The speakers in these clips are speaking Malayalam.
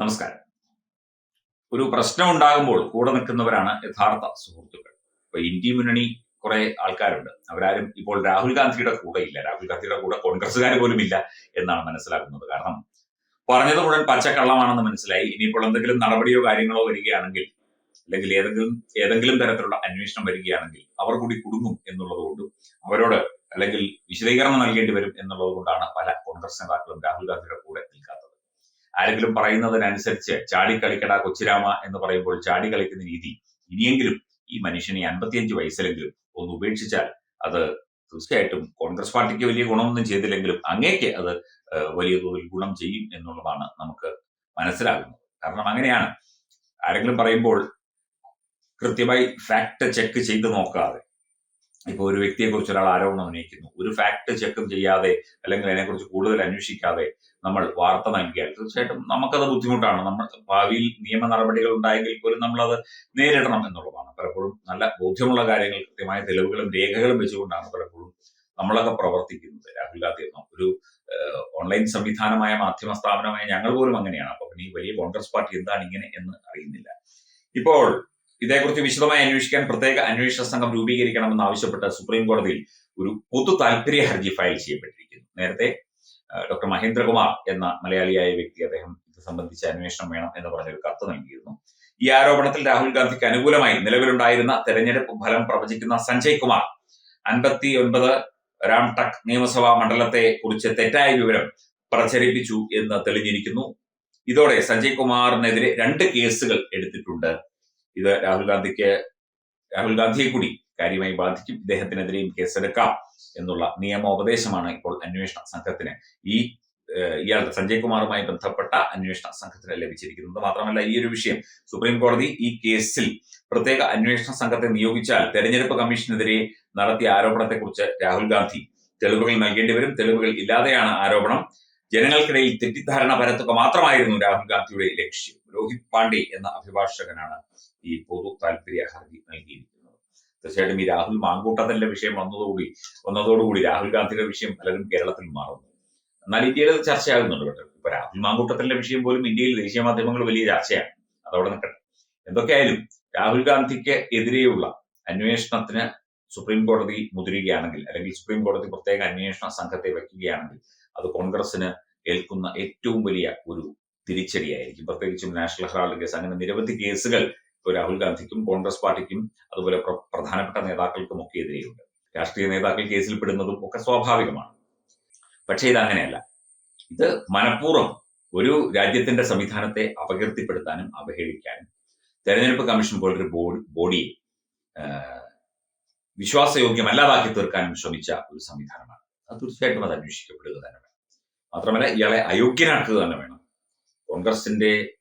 നമസ്കാരം. ഒരു പ്രശ്നം ഉണ്ടാകുമ്പോൾ കൂടെ നിൽക്കുന്നവരാണ് യഥാർത്ഥ സുഹൃത്തുക്കൾ. ഇപ്പൊ ഇന്ത്യ മുന്നണി കുറെ ആൾക്കാരുണ്ട്. അവരാരും ഇപ്പോൾ രാഹുൽ ഗാന്ധിയുടെ കൂടെ ഇല്ല. രാഹുൽ ഗാന്ധിയുടെ കൂടെ കോൺഗ്രസ്സുകാർ പോലും ഇല്ല എന്നാണ് മനസ്സിലാക്കുന്നത്. കാരണം പറഞ്ഞത് മുഴുവൻ പച്ചക്കള്ളമാണെന്ന് മനസ്സിലായി. ഇനിയിപ്പോൾ എന്തെങ്കിലും നടപടിയോ കാര്യങ്ങളോ വരികയാണെങ്കിൽ അല്ലെങ്കിൽ ഏതെങ്കിലും ഏതെങ്കിലും തരത്തിലുള്ള അന്വേഷണം വരികയാണെങ്കിൽ അവർ കൂടി കുടുങ്ങും എന്നുള്ളത് കൊണ്ടും അവരോട് അല്ലെങ്കിൽ വിശദീകരണം നൽകേണ്ടി വരും എന്നുള്ളത് കൊണ്ടാണ് പല കോൺഗ്രസ് നേതാക്കളും രാഹുൽ ഗാന്ധിയുടെ കൂടെ നിൽക്കാത്തത്. ആരെങ്കിലും പറയുന്നതിനനുസരിച്ച് ചാടി കളിക്കടാ കൊച്ചിരാമ എന്ന് പറയുമ്പോൾ ചാടി കളിക്കുന്ന രീതി. ഇനിയെങ്കിലും ഈ മനുഷ്യനെ അൻപത്തിയഞ്ച് വയസ്സിലെങ്കിലും ഒന്ന് ഉപേക്ഷിച്ചാൽ അത് തീർച്ചയായിട്ടും കോൺഗ്രസ് പാർട്ടിക്ക് വലിയ ഗുണമൊന്നും ചെയ്തില്ലെങ്കിലും അങ്ങേക്ക് അത് വലിയ തോതിൽ ഗുണം ചെയ്യും എന്നുള്ളതാണ് നമുക്ക് മനസ്സിലാകുന്നത്. കാരണം അങ്ങനെയാണ്. ആരെങ്കിലും പറയുമ്പോൾ കൃത്യമായി ഫാക്ട് ചെക്ക് ചെയ്ത് നോക്കാതെ ഇപ്പൊ ഒരു വ്യക്തിയെ കുറിച്ച് ഒരാൾ ആരോപണം ഉന്നയിക്കുന്നു. ഒരു ഫാക്ട് ചെക്കും ചെയ്യാതെ അല്ലെങ്കിൽ അതിനെക്കുറിച്ച് കൂടുതൽ അന്വേഷിക്കാതെ നമ്മൾ വാർത്ത നൽകിയാൽ തീർച്ചയായിട്ടും നമുക്കത് ബുദ്ധിമുട്ടാണ്. നമ്മൾ ഭാവിയിൽ നിയമ നടപടികൾ ഉണ്ടായെങ്കിൽ പോലും നമ്മളത് നേരിടണം എന്നുള്ളതാണ്. പലപ്പോഴും നല്ല ബോധ്യമുള്ള കാര്യങ്ങൾ കൃത്യമായ തെളിവുകളും രേഖകളും വെച്ചുകൊണ്ടാണ് പലപ്പോഴും നമ്മളൊക്കെ പ്രവർത്തിക്കുന്നത്. രാഹുൽ ഗാന്ധി ഒരു ഓൺലൈൻ സംവിധാനമായ മാധ്യമ സ്ഥാപനമായ ഞങ്ങൾ പോലും അങ്ങനെയാണ്. അപ്പൊ ഈ വലിയ കോൺഗ്രസ് പാർട്ടി എന്താണ് ഇങ്ങനെ എന്ന് അറിയുന്നില്ല. ഇപ്പോൾ ഇതേക്കുറിച്ച് വിശദമായി അന്വേഷിക്കാൻ പ്രത്യേക അന്വേഷണ സംഘം രൂപീകരിക്കണമെന്ന് ആവശ്യപ്പെട്ട് സുപ്രീം കോടതിയിൽ ഒരു പൊതു താല്പര്യ ഹർജി ഫയൽ ചെയ്യപ്പെട്ടിരിക്കുന്നു. നേരത്തെ ഡോക്ടർ മഹേന്ദ്രകുമാർ എന്ന മലയാളിയായ വ്യക്തി അദ്ദേഹം ഇത് സംബന്ധിച്ച് അന്വേഷണം വേണം എന്ന് പറഞ്ഞൊരു കത്ത് നൽകിയിരുന്നു. ഈ ആരോപണത്തിൽ രാഹുൽ ഗാന്ധിക്ക് അനുകൂലമായി നിലവിലുണ്ടായിരുന്ന തെരഞ്ഞെടുപ്പ് ഫലം പ്രവചിക്കുന്ന സഞ്ജയ് കുമാർ അൻപത്തി ഒൻപത് രാംടക് നിയമസഭാ മണ്ഡലത്തെ കുറിച്ച് തെറ്റായ വിവരം പ്രചരിപ്പിച്ചു എന്ന് തെളിഞ്ഞിരിക്കുന്നു. ഇതോടെ സഞ്ജയ് കുമാറിനെതിരെ രണ്ട് കേസുകൾ എടുത്തിട്ടുണ്ട്. ഇത് രാഹുൽ ഗാന്ധിക്ക് രാഹുൽ ഗാന്ധിയെ കൂടി കാര്യമായി ബാധിക്കും. ഇദ്ദേഹത്തിനെതിരെയും കേസെടുക്കാം എന്നുള്ള നിയമോപദേശമാണ് ഇപ്പോൾ അന്വേഷണ സംഘത്തിന് ഈ ഇയാളുടെ സഞ്ജയ് കുമാറുമായി ബന്ധപ്പെട്ട അന്വേഷണ സംഘത്തിന് ലഭിച്ചിരിക്കുന്നത്. മാത്രമല്ല ഈ ഒരു വിഷയം സുപ്രീം കോടതി ഈ കേസിൽ പ്രത്യേക അന്വേഷണ സംഘത്തെ നിയോഗിച്ചാൽ തെരഞ്ഞെടുപ്പ് കമ്മീഷനെതിരെ നടത്തിയ ആരോപണത്തെക്കുറിച്ച് രാഹുൽ ഗാന്ധി തെളിവുകൾ നൽകേണ്ടി വരും. തെളിവുകൾ ഇല്ലാതെയാണ് ആരോപണം. ജനങ്ങൾക്കിടയിൽ തെറ്റിദ്ധാരണ പരത്തുക മാത്രമായിരുന്നു രാഹുൽ ഗാന്ധിയുടെ ലക്ഷ്യം. രോഹിത് പാണ്ഡെ എന്ന അഭിഭാഷകനാണ് ഈ പൊതു താല്പര്യ ഹർജി നൽകിയിരിക്കുന്നത്. തീർച്ചയായിട്ടും ഈ രാഹുൽ മാങ്കൂട്ടത്തിന്റെ വിഷയം വന്നതോടുകൂടി വന്നതോടുകൂടി രാഹുൽ ഗാന്ധിയുടെ വിഷയം പലരും കേരളത്തിൽ മാറുന്നു. എന്നാൽ ഇന്ത്യയിൽ അത് ചർച്ചയാകുന്നുണ്ട് കേട്ടോ. ഇപ്പൊ രാഹുൽ മാങ്കൂട്ടത്തിന്റെ വിഷയം പോലും ഇന്ത്യയിൽ ദേശീയ മാധ്യമങ്ങൾ വലിയ ചർച്ചയാണ്. അതവിടെ നിൽക്കട്ടെ. എന്തൊക്കെയായാലും രാഹുൽ ഗാന്ധിക്ക് എതിരെയുള്ള അന്വേഷണത്തിന് സുപ്രീം കോടതി മുതിരുകയാണെങ്കിൽ അല്ലെങ്കിൽ സുപ്രീം കോടതി പ്രത്യേക അന്വേഷണ സംഘത്തെ വയ്ക്കുകയാണെങ്കിൽ അത് കോൺഗ്രസിന് ഏൽക്കുന്ന ഏറ്റവും വലിയ ഒരു തിരിച്ചടിയായിരിക്കും. പ്രത്യേകിച്ചും നാഷണൽ ഹെറാൾഡ് കേസ്. അങ്ങനെ നിരവധി കേസുകൾ ഇപ്പോൾ രാഹുൽ ഗാന്ധിക്കും കോൺഗ്രസ് പാർട്ടിക്കും അതുപോലെ പ്ര- പ്രധാനപ്പെട്ട നേതാക്കൾക്കും ഒക്കെ എതിരെയുണ്ട്. രാഷ്ട്രീയ നേതാക്കൾ കേസിൽ പെടുന്നതും ഒക്കെ സ്വാഭാവികമാണ്. പക്ഷേ ഇത് അങ്ങനെയല്ല. ഇത് മനഃപൂർവം ഒരു രാജ്യത്തിന്റെ സംവിധാനത്തെ അപകീർത്തിപ്പെടുത്താനും അവഹേളിക്കാനും തെരഞ്ഞെടുപ്പ് കമ്മീഷൻ പോലൊരു ബോഡി ബോഡിയെ വിശ്വാസയോഗ്യമല്ലാതാക്കി തീർക്കാനും ശ്രമിച്ച ഒരു സംവിധാനമാണ്. അത് തീർച്ചയായിട്ടും അത് അന്വേഷിക്കപ്പെടുക തന്നെ വേണം. മാത്രമല്ല ഇയാളെ അയോഗ്യനാക്കുക തന്നെ വേണം. കോൺഗ്രസിന്റെ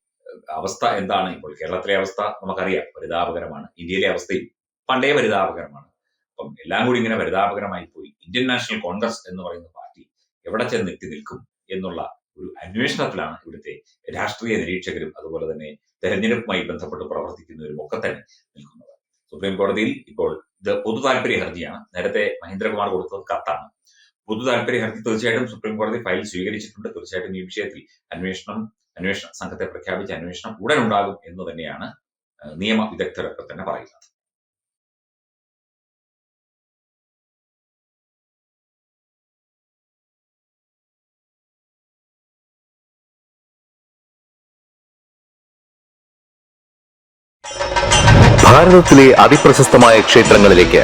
അവസ്ഥ എന്താണ്? ഇപ്പോൾ കേരളത്തിലെ അവസ്ഥ നമുക്കറിയാം പരിതാപകരമാണ്. ഇന്ത്യയിലെ അവസ്ഥയും പണ്ടേ പരിതാപകരമാണ്. അപ്പം എല്ലാം കൂടി ഇങ്ങനെ പരിതാപകരമായി പോയി ഇന്ത്യൻ നാഷണൽ കോൺഗ്രസ് എന്ന് പറയുന്ന പാർട്ടി എവിടെ ചെന്ന് എത്തി നിൽക്കും എന്നുള്ള ഒരു അന്വേഷണത്തിലാണ് ഇവിടുത്തെ രാഷ്ട്രീയ നിരീക്ഷകരും അതുപോലെ തന്നെ തെരഞ്ഞെടുപ്പുമായി ബന്ധപ്പെട്ട് പ്രവർത്തിക്കുന്നവരും ഒക്കെ തന്നെ നിൽക്കുന്നത്. സുപ്രീം കോടതിയിൽ ഇപ്പോൾ ഇത് പൊതു താല്പര്യ ഹർജിയാണ്. നേരത്തെ മഹേന്ദ്രകുമാർ കൊടുത്തത് കത്താണ്. പൊതു താല്പര്യ ഹർജി തീർച്ചയായിട്ടും സുപ്രീം കോടതി ഫയൽ സ്വീകരിച്ചിട്ടുണ്ട്. തീർച്ചയായിട്ടും ഈ വിഷയത്തിൽ അന്വേഷണം അന്വേഷണ സംഘത്തെ പ്രഖ്യാപിച്ച അന്വേഷണം ഉടൻ ഉണ്ടാകും എന്ന് തന്നെയാണ് നിയമ വിദഗ്ധരൊക്കെ തന്നെ പറയുന്നത്. ഭാരതത്തിലെ അതിപ്രശസ്തമായ ക്ഷേത്രങ്ങളിലേക്ക്